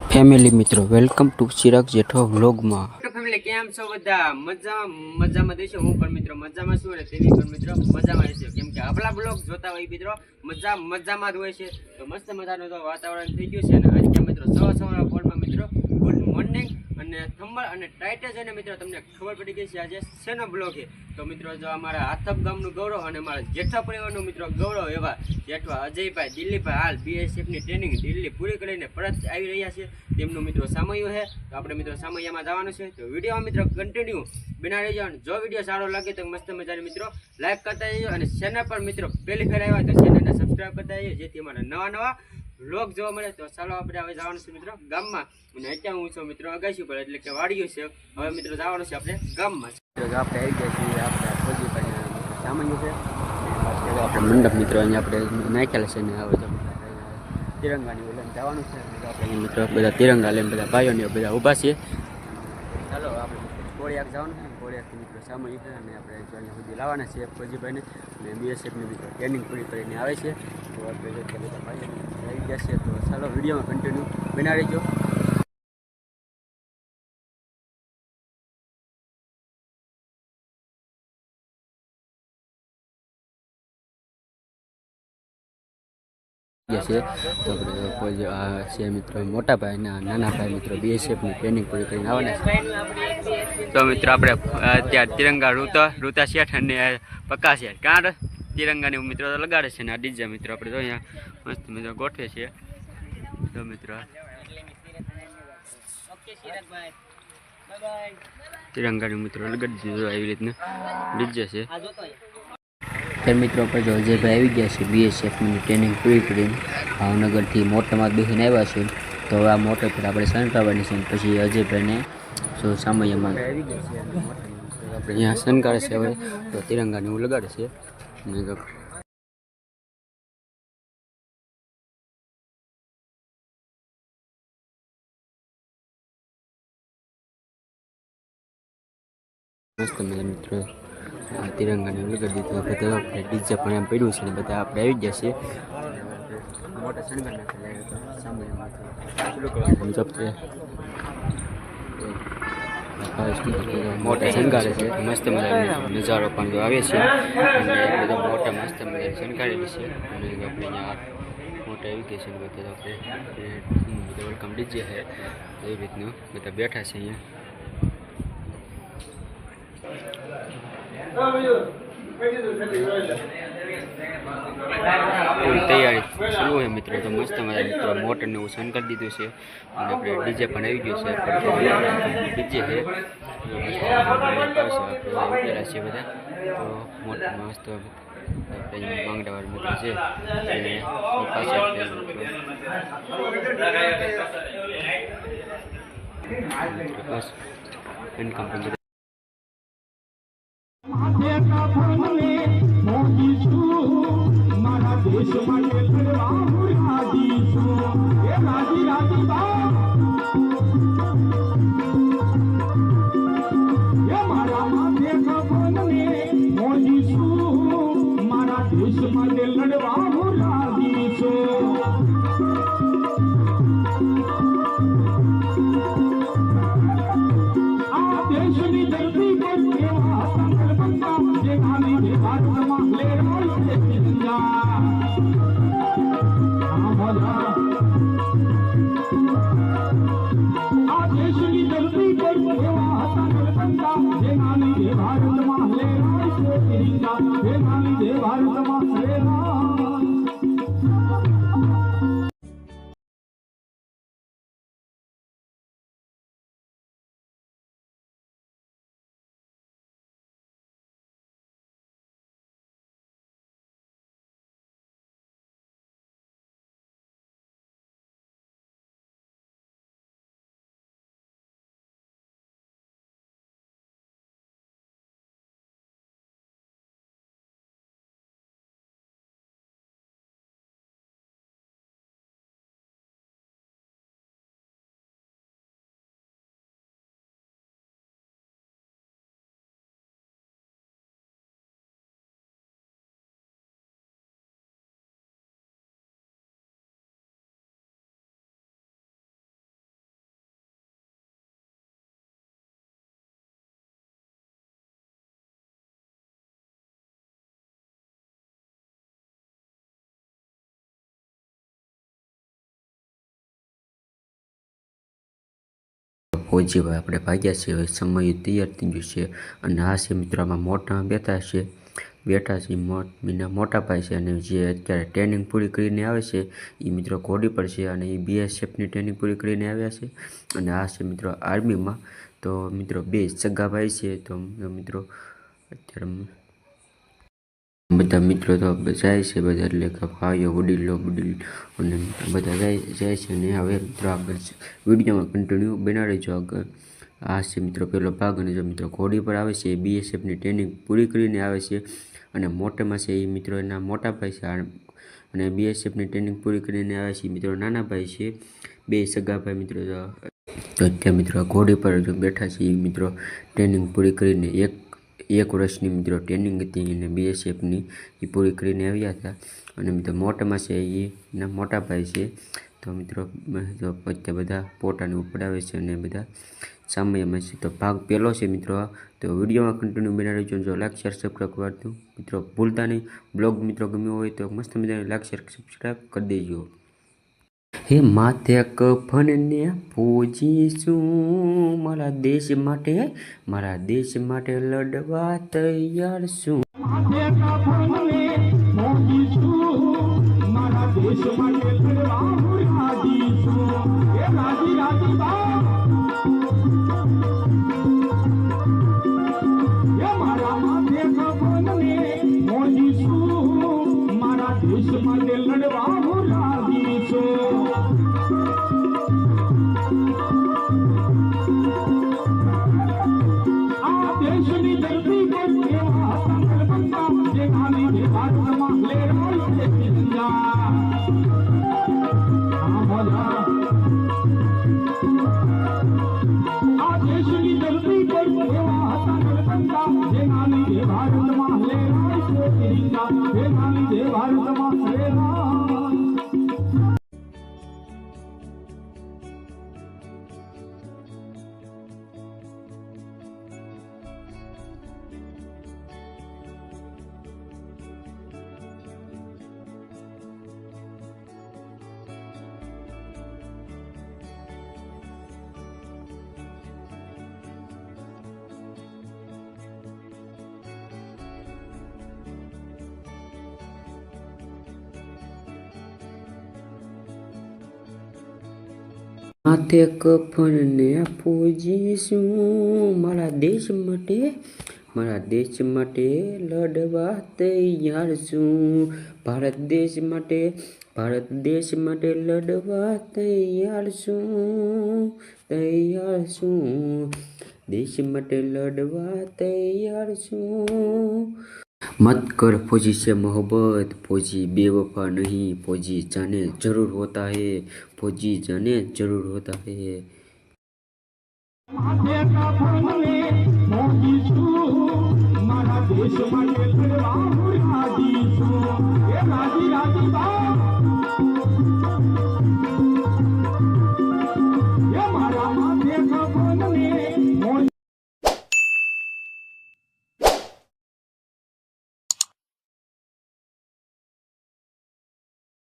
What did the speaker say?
Family મિત્રો welcome to Chirag Jetho વ્લોગમાં family કેમ છો બધા? મજા મજામાં દેશો? હું પણ મિત્રો મજામાં છું અને તેની પણ મિત્રો મજામાં રહેશે. કેમ કે આપણા બ્લોગ જોતા હોય મિત્રો મજા મજામાં જ હોય છે. તો મસ્ત મજાનું તો વાતાવરણ થઈ ગયું છે અને આજે મિત્રો સવા અને થંબળ અને ટાઈટર જોઈને મિત્રો, તમને ખબર પડી ગઈ છે આજે શેનો બ્લોગ છે? તો મિત્રો, જો અમારા હાથપ ગામનું ગૌરવ અને અમારા જેઠા પરિવારનું મિત્રો ગૌરવ એવા જેઠવા અજયભાઈ દિલ્હીભાઈ હાલ બીએસએફની ટ્રેનિંગ દિલ્હી પૂરી કરીને પરત આવી રહ્યા છે. તેમનું મિત્રો સામયું છે. તો આપણે મિત્રો સામૈયામાં જવાનું છે. તો વીડિયો મિત્રો કન્ટિન્યુ બના રહેજો અને જો વીડિયો સારો લાગે તો મસ્ત મજાની મિત્રો લાઈક કરતા જજો અને ચેનલ પર મિત્રો પહેલી ફેર આવ્યા તો ચેનલને સબસ્ક્રાઈબ કરતા જજો, જેથી અમારા નવા નવા વ્લોગ જોવા મળે તો ચાલો આપણે હવે જવાનું છે મિત્રો ગામમાં. અને અત્યારે હું છું મિત્રો અગાશી પર એટલે કે વાડીઓ છે. હવે મિત્રો જવાનું છે આપણે ગામમાં. આપણે આવી ગયા છીએ આપણે ખોજી કરીને સામાન્ય છે. આપણે મંડપ મિત્રો અહીંયા આપણે નાખ્યા છે ને હવે તિરંગાની લઈને જવાનું છે. આપણે મિત્રો બધા તિરંગા લઈને બધા ભાઈઓને બધા ઊભા છીએ. ચાલો, આપણે કોળિયાક જવાનું છે. કોળિયાકથી મિત્રો સામાન્ય છે. અને આપણે અહીંયા સુધી લાવવાના છે ફોજીભાઈને અને બીએસએફની બી ટ્રેનિંગ પૂરી કરીને આવે છે. તો આપણે બધા આવી ગયા છે. તો ચાલો વિડીયોમાં કન્ટિન્યુ બનાવી રહેજો. છે. તો આપણે આ છે મિત્રો, મોટા ભાઈ અને નાના ભાઈ મિત્રો બીએસએફની ટ્રેનિંગ પૂરી કરીને આવવાના છે. તો મિત્રો, આપણે ત્યાં તિરંગા રૂતા રૂતા શેઠ અને પક્કા શેઠ. કાં તિરંગાની મિત્રો લગાડે છે ને, આ ડીજે મિત્રો, આપણે તો અહીંયા મસ્ત મિત્રો ગોઠવે છે. તો મિત્રો, તિરંગાની મિત્રો લગાડી દીધો એવી રીતના ડીજે છે. ત્યારે મિત્રો આપણે જો અજયભાઈ આવી ગયા છે બીએસએફની ટ્રેનિંગ પૂરી કરીને. ભાવનગરથી મોટરમાં બેસીને આવ્યા છે તો હવે આ મોટર પર આપણે શણગારવાની છે પછી અજયભાઈને જો સામયમાં આવી ગયા છે આપણે અહીંયા શણગારે છે હવે. તો તિરંગાને એવું લગાડે છે. મસ્ત મજા મિત્રો આ તિરંગાને એવું કરી દીધું. બધા આપણે ડીજે પણ એમ પડ્યું છે ને બધા આપણે આવી ગયા છીએ. મોટા શણગાર છે. મસ્ત મજાનો નજારો પણ જો આવે છે. અને બધા મોટા મસ્ત મજાની શણગારેલી છે. અને આપણે અહીંયા મોટા આવી ગયા છે બધા આપણે વેલકમ ડીજે છે. એવી રીતનું બધા બેઠા છે અહીંયા પૂરી તૈયારી શરૂ હોય મિત્રો. તો મસ્ત મજા મિત્રો મોટરને એવું સન કરી દીધું છે. અને આપણે ડીજે પણ આવી ગયું છે. ડીજે છે. ઉકેલા છે બધા. તો મોટર મસ્ત આપણે માંગડાવાળા મિત્રો છે. અને પાસે આપણે બસ. ઇન્કમ સુની દર્દી કો પહવા હાત મરકંડા એ નાની એ ભાગદ માહે રૌન સે તિજ્યા હા બોલા આ જે સુની દર્દી કો પહવા હાત મરકંડા એ નાની એ ભારતમાં લહેરાય ફૌજીભાઈ આપણે ભાગ્યા છે હવે સમય તૈયાર થઈ ગયું છે અને આ છે મિત્રો, આમાં મોટા બેઠા છે. બેઠા છે મીના મોટા ભાઈ છે અને જે અત્યારે ટ્રેનિંગ પૂરી કરીને આવે છે એ મિત્રો ઘોડી પર છે અને એ બીએસએફની ટ્રેનિંગ પૂરી કરીને આવ્યા છે. અને આ છે મિત્રો આર્મીમાં તો મિત્રો, બે સગા ભાઈ છે. તો મિત્રો, અત્યારે બધા મિત્રો તો જાય છે બધા, એટલે કે ભાઈઓ, વડીલો, વડીલ અને બધા જાય જાય છે અને હવે મિત્રો આગળ વિડીયોમાં કન્ટિન્યુ બનાવી જો આગળ. આ છે મિત્રો પેલો ભાગ અને જો મિત્રો ઘોડી પર આવે છે, એ બીએસએફની ટ્રેનિંગ પૂરી કરીને આવે છે અને મોટામાં છે એ મિત્રો એના મોટા ભાઈ છે અને બીએસએફની ટ્રેનિંગ પૂરી કરીને આવે છે મિત્રો નાના ભાઈ છે, બે સગા ભાઈ મિત્રો તો તો અત્યારે મિત્રો ઘોડી પર જો બેઠા છે એ મિત્રો ટ્રેનિંગ પૂરી કરીને એક એક વર્ષની મિત્રો ટ્રેનિંગ હતી અને બીએસએફની એ પૂરી કરીને આવ્યા હતા. અને મિત્રો મોટામાં છે એના મોટા ભાઈ છે. તો મિત્રો અત્યારે બધા પોતાને ઉપડાવે છે અને બધા સામયમાં છે. તો ભાગ પહેલો છે મિત્રો, તો વિડીયોમાં કન્ટિન્યુ બનાવી રહેજો જો લાઈક શેર સબસ્ક્રાઈબ કરતું મિત્રો ભૂલતા નહીં. બ્લોગ મિત્રો ગમ્યો હોય તો મસ્ત મજાને લાઈક શેર સબસ્ક્રાઈબ કરી દેજો. હે માથે કફનને પૂજીશું. મારા દેશ માટે, મારા દેશ માટે લડવા તૈયાર છું મારા દેશ માટે માથે કફનને પૂજીશું મારા દેશ માટે, મારા દેશ માટે લડવા તૈયાર છું. ભારત દેશ માટે, ભારત દેશ માટે લડવા તૈયાર છું. તૈયાર છું. દેશ માટે લડવા તૈયાર છું. मत कर फौजी से मोहब्बत फौजी बेवफा नहीं फौजी जाने जरूर होता है फौजी जाने जरूर होता है माथे का